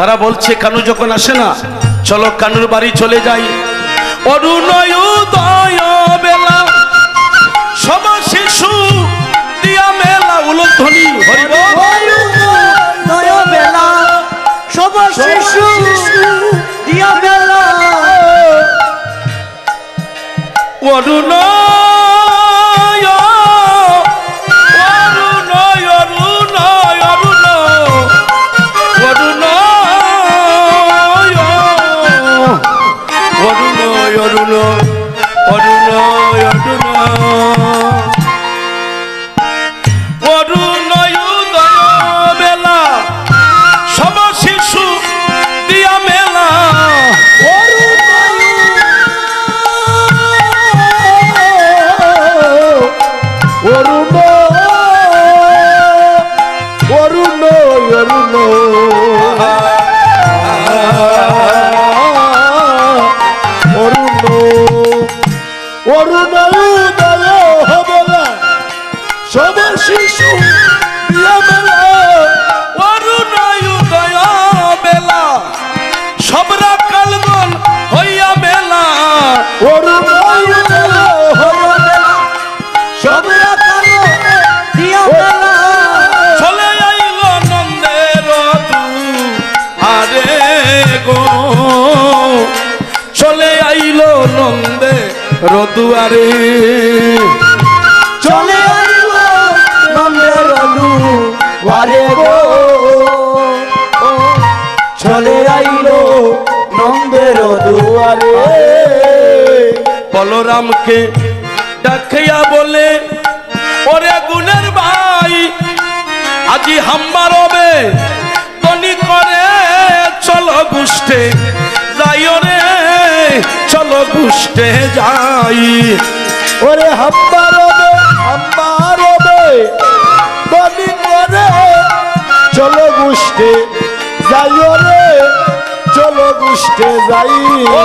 তারা বলছে কানু যখন আসে না চলো কানুর বাড়ি চলে যাই। অরুণয় বেলা সব শিশু দিয়া মেলা উলধ্বনি হরিব বেলা সব শিশু দিয়া অরুণয় রদুয়ারে চলে চলে আইল নন্দের দুয়ারে বলরামকে ডাকিয়া বলে, ওরে গুণের ভাই, আজি হাম্বার হবে তনি করে চলো গুষ্টে যাই রে, চলো গুষ্টে যাই। ওরে হবে বনি করে চলো গুষ্টে যাইও রে, চলো গুষ্টে যাই। ও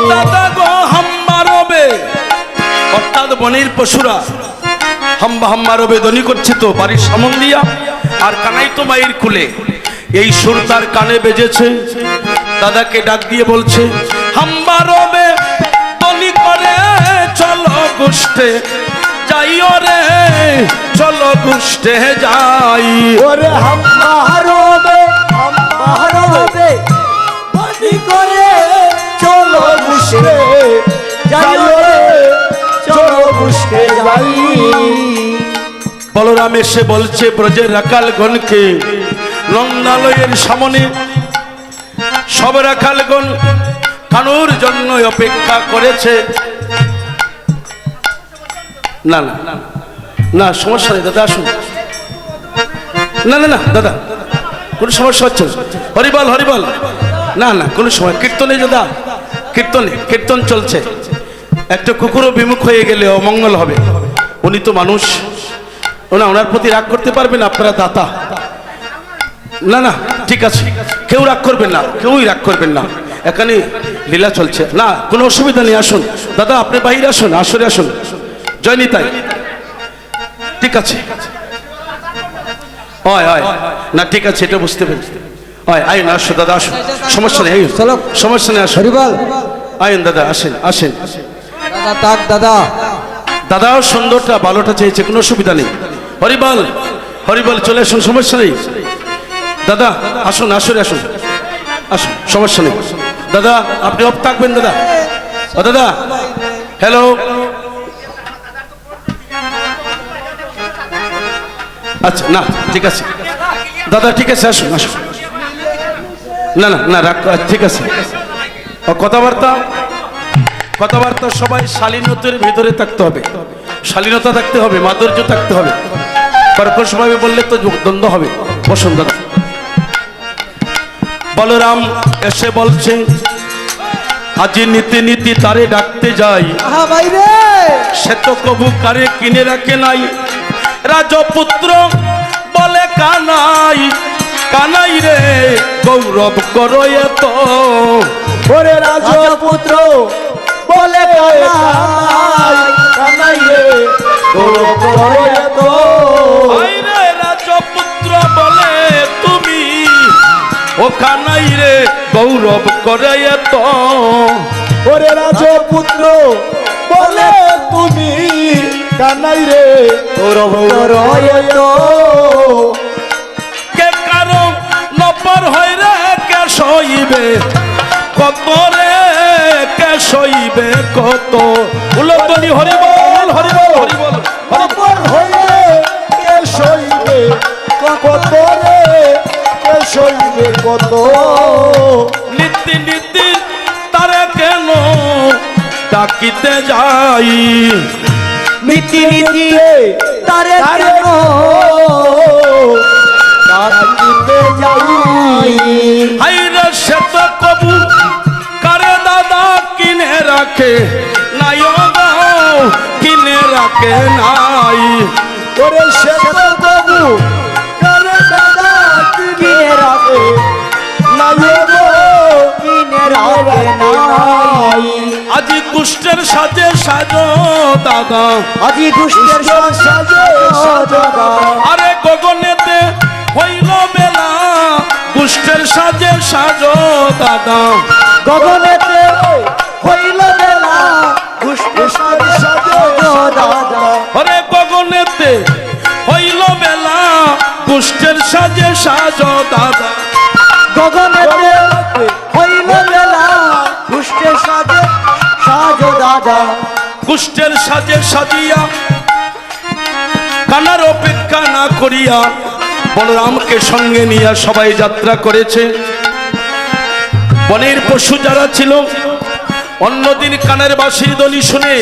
হবে। অর্থাৎ বনের পশুরা, হাম্বা হাম্বা রবে ধ্বনি করছে তো, বাড়ির সামন দিয়া, আর কানাই তো মায়ের কুলে। এই সুর তার কানে বেজেছে। দাদাকে ডাক দিয়ে বলছে হাম্বা রবে করে চলো গুষ্টে যাইও রে চলো যাই। ওরে করে চলো গুষ্টে যাইও রে চলো গুষ্টে যাই। বলরাম এসে বলছে ব্রজের রাকালগণকে নন্দালয়ের সামনে সব রাখালগণ কানুর জন্য অপেক্ষা করেছে। না না না সমস্যা নেই, দাদা, আসুন। না না না, দাদা, কোনো সমস্যা হচ্ছে হরিবল হরিবল। না না, কোনো সময়, কীর্তনে দাদা। কীর্তনে, কীর্তন চলছে। একটা কুকুরও বিমুখ হয়ে গেলে অমঙ্গল হবে। উনি তো মানুষ। ওনা ওনার প্রতি রাগ করতে পারবেন আপনারা দাতা। না না ঠিক আছে। কেউ রাগ করবেন না কেউই রাগ করবেন না। এখানে লীলা চলছে। না কোনো অসুবিধা নেই আসুন। দাদা আপনি বাইরে আসুন আসরে আসুন। জয় নিতাই। ঠিক আছে। হয় হয়। না ঠিক আছে এটা বুঝতে পেরেছি। হয় আইন আসো দাদা আসুন। সমস্যা নেই চলো। সমস্যা নেই আসুন। হরিবল। আইন দাদা আসেন আসেন। দাদা দাদা। দাদাও সুন্দরটা ভালোটা চেয়েছে কোনো অসুবিধা নেই। হরিবল হরিবল চলে আসুন সমস্যা নেই। দাদা, আসুন আসুন আসুন। আসুন, সমস্যা নেই। দাদা, আপনি অফ থাকবেন, দাদা। দাদা। হ্যালো আচ্ছা না, ঠিক আছে। দাদা, ঠিক আছে, আসুন আসুন। না না না, রাখ, ঠিক আছে। কথাবার্তা? কথাবার্তা সবাই শালীনতার ভিতরে থাকতে হবে। শালীনতা থাকতে হবে, মাধুর্য থাকতে হবে। কর্কশভাবে বললে তো দ্বন্দ্ব হবে। বসুন, দাদা। বলরাম এসে বলছে আজি নীতি নীতি তারে ডাকতে যাই। সে তো কবু কারে কিনে রাখে নাই। রাজপুত্র বলে কানাই কানাই রে গৌরব করো এত। ওরে রাজপুত্র বলে কানাই আই রে রে গৌরব করে এত। ওরে রাজপুত্র বলে তুমি কানাই রে গৌরব তো কে কারও নপর হয় রে কে সইবে? কত রে কে সইবে কত? উলতনি হরিবল হরিবল হরিবল অপর হয়ে কে সইবে? কত রে কে সইবে কত? নীতি নীতি তারে কেন ডাকিতে যাই? নীতি নীতি তারে কেন ডাকিতে যাই? হাইরে সে তো কবু কারে দাদা কিনে রাখে? নাই কিনে রাখে নাই। ওরে সে তো বাবু আজি কুষ্টের সাজে সাজো দাদা। আজি দুষ্টের সাজে সাজা আরে গগনেতে হইল বেলা কুষ্টের সাজে সাজো দাদা। গগনেতে হইল বেলা দুষ্টের সাজে দাদা। আরে গগনেতে হইল বেলা কুষ্টের সাজে সাজো দাদা। গগনেতে সাজো কুষ্ঠের সাজে সাজিয়া, কানার অপেক্ষা না করিয়া বলরামকে সঙ্গে নিয়ে সবাই যাত্রা করেছে। বনের পশু যারা ছিল, অন্যদিন কানের বাসির দলি শুনে,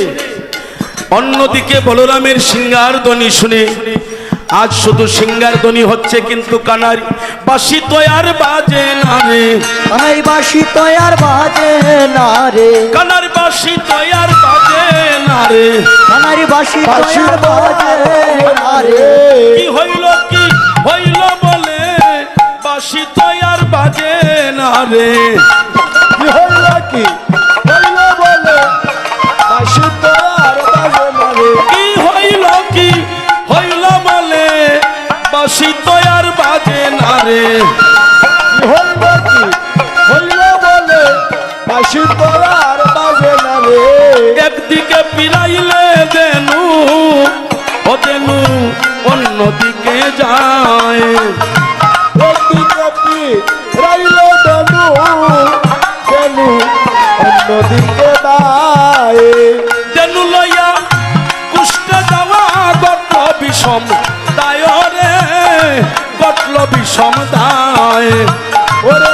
অন্যদিকে বলরামের সিঙ্গার দলি শুনে আজ শুধু সিঙ্গার ধ্বনি হচ্ছে কিন্তু কানার। বাসি তো আর বাজে না রে। এই বাসি তো আর বাজে না রে। কানার বাসি তো আর বাজে না রে। আমার বাসি তো আর বাজে না রে। কি হইল কি হইল বলে? বাসি তো আর বাজে না রে। কি হইল কি? বাসি তো আর বাজে না রে। বলে বাসি তো আর বাজে না রে। একদিকে পিরাইলে দেনু ও দেনু অন্যদিকে যায়। একদিকে পি রাইল দেনু দেনু অন্যদিকে দায় দেনু লইয়া কুষ্ঠে যাওয়া গটল বিষম। গটল বিষম ওরে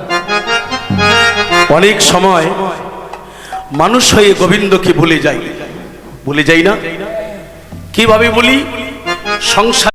অনেক সময় মানুষ হয়ে গোবিন্দকে ভুলে যাই। ভুলে যাই না? কীভাবে বলি সংসার